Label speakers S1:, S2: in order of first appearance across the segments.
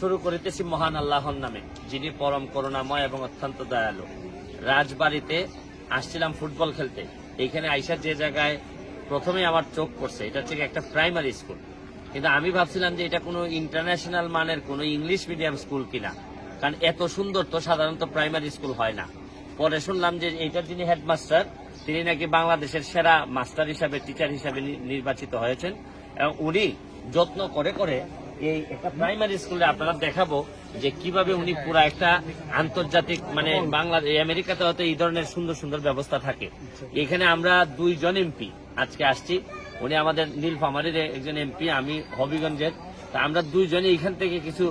S1: শুরু করিতেছি মহান আল্লাহর নামে, যিনি পরম করুণাময় এবং অত্যন্ত দয়ালু। রাজবাড়িতে আসছিলাম ফুটবল খেলতে। এইখানে আইসা যে জায়গায় প্রথমে আমার চোখ পড়ছে, এটা হচ্ছে একটা প্রাইমারি স্কুল। কিন্তু আমি ভাবছিলাম যে এটা কোনো ইন্টারন্যাশনাল মানের কোনো ইংলিশ মিডিয়াম স্কুল কিনা। কারণ এত সুন্দর তো সাধারণত প্রাইমারি স্কুল হয় না। পরে শুনলাম যে এইটার যিনি হেডমাস্টার, তিনি নাকি বাংলাদেশের সেরা মাস্টার হিসাবে, টিচার হিসাবে নির্বাচিত হয়েছেন। এবং উনি যত্ন করে করে এই প্রাইমারি স্কুলে আপনারা দেখাবো যে কীভাবে উনি পুরো একটা আন্তর্জাতিক মানে বাংলাদেশ আমেরিকাতে হয়তো এই ধরনের সুন্দর সুন্দর ব্যবস্থা থাকে। এখানে আমরা দুইজন এমপি আজকে আসছি। উনি আমাদের নীলফামারীর একজন এমপি আমি হবিগঞ্জের। তা আমরা দুইজনে এখান থেকে কিছু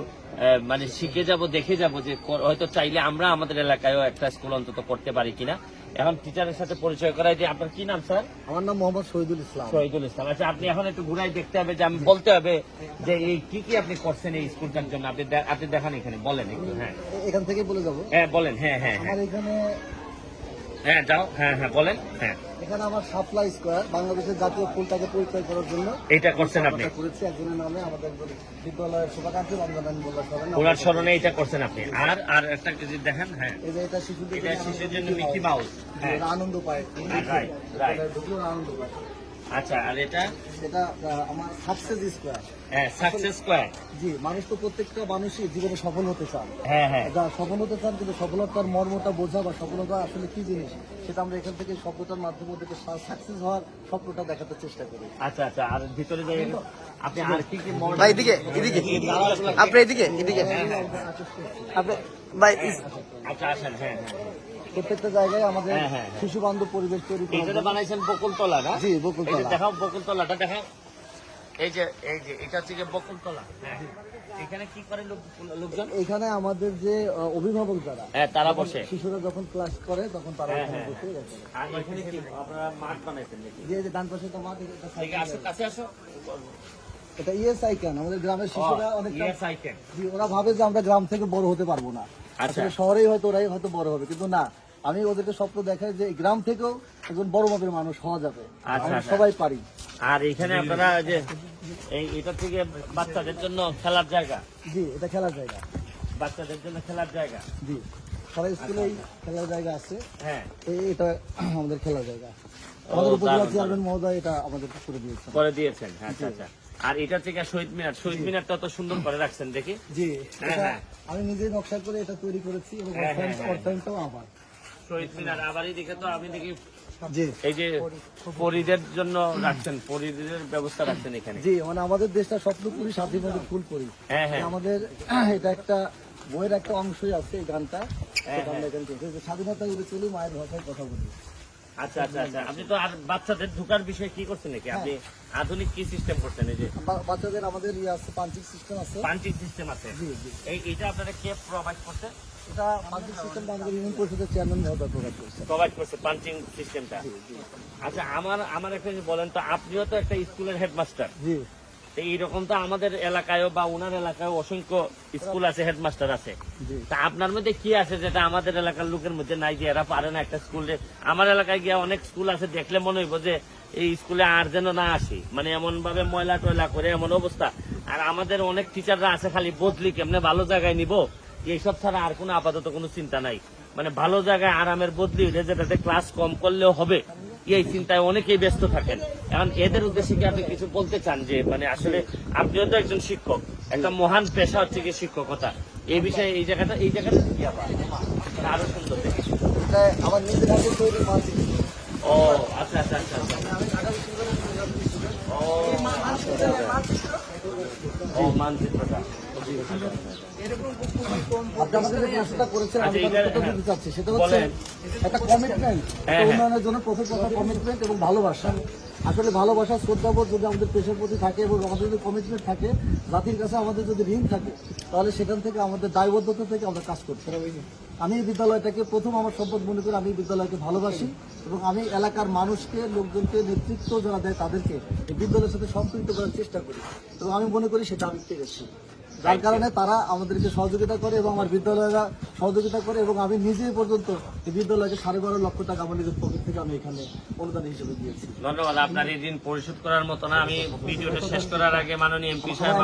S1: মানে শিখে যাব, দেখে যাব যে হয়তো চাইলে আমরা আমাদের এলাকায়ও একটা স্কুল অন্তত করতে পারি কিনা। এখন টিচারের সাথে পরিচয় করাই যে আপনার কি নাম স্যার?
S2: আমার নাম মোহাম্মদ শহীদুল ইসলাম।
S1: শহীদুল ইসলাম। আচ্ছা আপনি এখন একটু ঘুরাই দেখতে হবে যে আমি বলতে হবে যে এই কি কি আপনি করছেন এই স্কুলটার জন্য? আপনি আপনি দেখান এখানে বলেন একটু হ্যাঁ।
S2: এখান থেকে বলে যাব।
S1: হ্যাঁ বলেন হ্যাঁ হ্যাঁ হ্যাঁ।
S2: আমার এখানে
S1: হ্যাঁ যাও। হ্যাঁ হ্যাঁ বলেন। হ্যাঁ।
S2: এখানে আমার সাপ্লাই স্কোয়ার বাংলাদেশের জাতীয় ফুলটাকে পরিচয় করার জন্য
S1: এইটা করছেন আপনি।
S2: এটা করেছি। একজনের নামে আমাদের বিদ্যালয়ের শুভাকাঙ্ক্ষী রমজান মোল্লা স্মরণে
S1: ওনার স্মরণে এটা করছেন আপনি। আর আর একটা কেজি দেখেন হ্যাঁ।
S2: এই যে এটা শিশুদের
S1: এটা শিশুর জন্য মিকি মাউস হ্যাঁ।
S2: আনন্দ পায়. এটা আনন্দ পায়।
S1: আচ্ছা আর এটা?
S2: এটা আমার সাকসেস স্কোয়ার
S1: হ্যাঁ সাকসেস স্কোয়ার
S2: জি মানুষ তো প্রত্যেকটা মানুষই জীবনে সফল হতে চান
S1: হ্যাঁ হ্যাঁ।
S2: যা সফল হতে চান কিন্তু সফলতার মর্মটা বোঝা বা সফলতা আসলে কি জিনিস সেটা আমরা এখান থেকে শব্দটার মাধ্যমে ওদেরকে সাকসেস হওয়ার স্বপ্নটা দেখাতে চেষ্টা করি।
S1: আচ্ছা আচ্ছা আর ভিতরে যাই আপনি আর কি কি
S3: ভাই এদিকে এদিকে। আপনি এদিকে এদিকে। আপনি ভাই
S1: আচ্ছা আসেন হ্যাঁ হ্যাঁ।
S2: প্রত্যেকটা জায়গায় আমাদের
S1: হ্যাঁ, হ্যাঁ, হ্যাঁ।
S2: শিশু বান্ধব পরিবেশ তৈরি করা
S1: এইটা বানাইছেন বকুলতলা না?
S2: জি, বকুলতলা।
S1: দেখাও বকুলতলাটা দেখাও। এই যে এই যে এটা হচ্ছে বকুলতলা। এখানে কি করে লোকজন?
S2: এখানে আমাদের যে অভিভাবক যারা
S1: হ্যাঁ তারা বসে।
S2: শিশুরা যখন ক্লাস করে তখন তারা এখানে বসে গেছে।
S1: আর এখানে কি আপনারা মাঠ বানাইছেন নাকি?
S2: যে যে ডান পাশে একটা মাঠ এটা
S1: এদিকে আসো কাছে আসো।
S2: এটা ইএস আইকান আমাদের গ্রামের শিশুরা অনেক ওরা ভাবে যে আমরা গ্রাম থেকে বড় হতে পারব না।
S1: আচ্ছা।
S2: আসলে শহরেই হয়তো ওরাই হয়তো বড় হবে কিন্তু না। আমি ওদেরকে স্বপ্ন দেখাই যে গ্রাম থেকেও একজন বড় মাপের মানুষ হওয়া যাবে।
S1: আচ্ছা, আচ্ছা।
S2: সবাই পারি।
S1: আর এখানে আপনারা যে এই এটা থেকে বাচ্চাদের জন্য খেলার জায়গা?
S2: জি এটা খেলার জায়গা।
S1: বাচ্চাদের জন্য খেলার জায়গা?
S2: জি সারা স্কুলেই খেলার জায়গা আছে।
S1: হ্যাঁ।
S2: এটা আমাদের খেলার জায়গা। আমাদের উপজেলা চেয়ারম্যান মহোদয় এটা আমাদের করে দিয়েছেন।
S1: করে দিয়েছেন আচ্ছা আচ্ছা। আর এটা থেকে শহীদ মিনার শহীদ মিনারটা তো সুন্দর করে রাখছেন দেখি।
S2: জি
S1: হ্যাঁ, হ্যাঁ।
S2: আমি নিজেই নকশা করে এটা তৈরি করেছি এবং
S1: হ্যাঁ।
S2: অর্থায়নটাও আমার।
S1: শহীদ মিনার তো আমি দেখি এই যে পরিদের জন্য রাখছেন পরিদের ব্যবস্থা রাখছেন এখানে।
S2: জি মানে আমাদের দেশটা স্বপ্নপুরি স্বাধীনতা ফুল করি।
S1: হ্যাঁ হ্যাঁ।
S2: আমাদের এটা একটা বইয়ের একটা অংশই আছে এই গানটা।
S1: হ্যাঁ,
S2: স্বাধীনতা উড়ে চলি মায়ের ভাষায় কথা বলি।
S1: আচ্ছা আচ্ছা আচ্ছা। আপনি তো আর বাচ্চাদের ঢোকার বিষয়ে কি করছেন নাকি? আপনি আধুনিক কি সিস্টেম করছেন? এই যে
S2: বাচ্চাদের আমাদের ইয়ে আছে পাঞ্চিং সিস্টেম আছে।
S1: পাঞ্চিং সিস্টেম আছে। এই এটা আপনারা কে প্রোভাইড করছে?
S2: এটা পাঞ্চিং সিস্টেমটা আমাদের ইউনিয়ন পরিষদের চেয়ারম্যান মহোদয় প্রকাশ করছে।
S1: প্রোভাইড করছে পাঞ্চিং সিস্টেমটা আচ্ছা আমার আমার একটা বলেন তো আপনিও তো একটা স্কুলের হেডমাস্টার
S2: জি।
S1: তো এইরকম তো আমাদের এলাকায়ও বা উনার এলাকায় অসংখ্য স্কুল আছে হেডমাস্টার আছে। তা আপনার মধ্যে কি আছে যেটা আমাদের এলাকার লোকের মধ্যে নাই যে এরা পারে না একটা স্কুলে? আমার এলাকায় গিয়ে অনেক স্কুল আছে দেখলে মনে হইব যে এই স্কুলে আর যেন না আসি। মানে এমন ভাবে ময়লা টয়লা করে এমন অবস্থা। আর আমাদের অনেক টিচাররা আছে খালি বদলি কেমনে ভালো জায়গায় নিব? এইসব ছাড়া আর কোনো আপাতত কোনো চিন্তা নাই। মানে ভালো জায়গায় আরামের বদলি যেটাতে ক্লাস কম করলেও হবে এই চিন্তায় অনেকেই ব্যস্ত থাকেন। এখন এদের উদ্দেশ্যে কি আপনি কিছু বলতে চান যে মানে আসলে আপনিও তো একজন শিক্ষক একটা মহান পেশা হচ্ছে কি শিক্ষকতা। এই বিষয়ে এই জায়গাটা এই জায়গাটা কি আবার? আরও সুন্দর দেখি।
S2: আমার নিজের হাতে তৈরি
S1: ও আচ্ছা আচ্ছা আচ্ছা আচ্ছা। ও আচ্ছা, আচ্ছা। ও মানচিত্রটা। আচ্ছা,
S2: সেটা হচ্ছে একটা কমিটমেন্ট
S1: হ্যাঁ, হ্যাঁ।
S2: উন্নয়নের জন্য কমিটমেন্ট এবং ভালোবাসা। আসলে ভালোবাসা শ্রদ্ধাবোধ যদি আমাদের পেশার প্রতি থাকে এবং আমাদের যদি কমিটমেন্ট থাকে জাতির কাছে আমাদের যদি ঋণ থাকে তাহলে সেখান থেকে আমাদের দায়বদ্ধতা থেকে আমরা কাজ করতে আমি এই বিদ্যালয়টাকে প্রথম আমার সম্পদ মনে করি আমি এই বিদ্যালয়কে ভালোবাসি এবং আমি এলাকার মানুষকে লোকজনকে নেতৃত্ব যারা দেয় তাদেরকে এই বিদ্যালয়ের সাথে সম্পৃক্ত করার চেষ্টা করি। এবং আমি মনে করি সেটা আমি পেরেছি। যার কারণে তারা আমাদেরকে সহযোগিতা করে এবং আমার বিদ্যালয়েরা সহযোগিতা করে এবং আমি নিজেই পর্যন্ত এই বিদ্যালয়কে সাড়ে বারো লক্ষ টাকা আমার নিজের পকেট থেকে আমি এখানে অনুদান হিসেবে দিয়েছি।
S1: ধন্যবাদ আপনার এই ঋণ পরিশোধ করার মতো না। আমি ভিডিওটা শেষ করার আগে মাননীয় এমপি সাহেব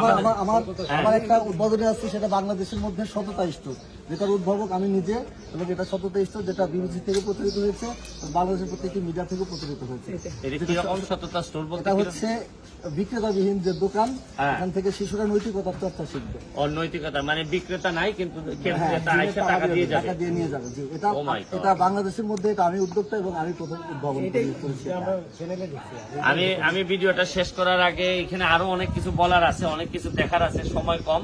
S2: আমার আমার একটা উদ্বোধনী আছে সেটা বাংলাদেশের মধ্যে শততা স্টোর যেটার উদ্ভাবক আমি নিজে এবং এটা শততা স্টোর যেটা বিবিসি থেকে প্রচারিত হয়েছে বাংলাদেশের প্রত্যেকটি মিডিয়া থেকে প্রচারিত হয়েছে।
S1: এটি সততা
S2: হচ্ছে বিক্রেতাবিহীন যে দোকান
S1: হ্যাঁ।
S2: এখান থেকে শিশুরা নৈতিকতার চর্চা শিখবে।
S1: অনৈতিকতা মানে বিক্রেতা নাই কিন্তু
S2: হ্যাঁ,
S1: টাকা দিয়ে যাবে
S2: টাকা দিয়ে নিয়ে যাবে জি, এটা
S1: Oh.
S2: এটা বাংলাদেশের মধ্যে এটা আমি উদ্যোক্তা এবং আমি প্রথম উদ্ভাবন করেছি
S1: আমি আমি ভিডিওটা শেষ করার আগে এখানে আরও অনেক কিছু বলার আছে অনেক কিছু দেখার আছে সময় কম।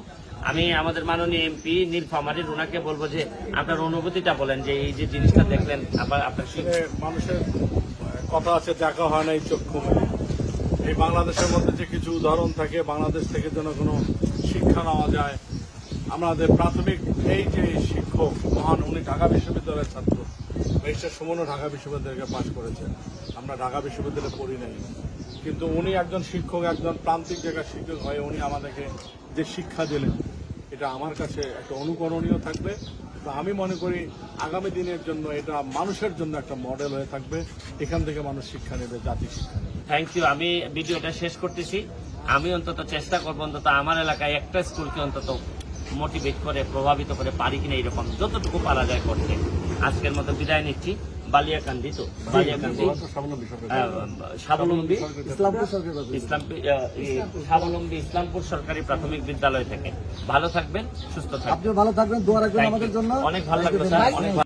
S1: আমি আমাদের মাননীয় এমপি নীলফামারী রুনাকে বলব যে আপনার অনুভূতিটা বলেন যে এই যে জিনিসটা দেখলেন, আবার আপনার
S4: মানুষের কথা আছে, দেখা হয় না এই চক্ষু এই বাংলাদেশের মধ্যে যে কিছু উদাহরণ থাকে, বাংলাদেশ থেকে যেন কোনো শিক্ষা নেওয়া যায়, আমাদের প্রাথমিক এই যে শিক্ষক, মহান, উনি ঢাকা বিশ্ববিদ্যালয়ের ছাত্র। মিস্টার সুমনও ঢাকা বিশ্ববিদ্যালয়কে পাশ করেছেন। আমরা ঢাকা বিশ্ববিদ্যালয়ে পড়ি নাই। কিন্তু উনি একজন শিক্ষক, একজন প্রান্তিক জায়গার শিক্ষক হয়ে উনি আমাদেরকে যে শিক্ষা দিলেন এটা আমার কাছে একটা অনুকরণীয় থাকবে। তো আমি মনে করি আগামী দিনের জন্য এটা মানুষের জন্য একটা মডেল হয়ে থাকবে। এখান থেকে মানুষ শিক্ষা নেবে, জাতি শিক্ষা নেবে।
S1: থ্যাংক ইউ আমি ভিডিওটা শেষ করতেছি। আমি অন্তত চেষ্টা করব অন্তত আমার এলাকায় একটা স্কুলকে অন্তত মোটিভেট করে, প্রভাবিত করে পারি কিনা এরকম যতটুকু পারা যায় করতে। আজকের মতো বিদায় নিচ্ছি। বালিয়াকান্দি তো বালিয়াকান্দি স্বাবলম্বী
S2: ইসলামপুর
S1: ইসলাম স্বাবলম্বী ইসলামপুর সরকারি প্রাথমিক বিদ্যালয় থেকে। ভালো থাকবেন সুস্থ থাকবেন।
S2: ভালো থাকবেন দোয়া রাখবেন আমাদের জন্য।
S1: অনেক ভালো
S2: লাগবে
S1: স্যার। অনেক ভালো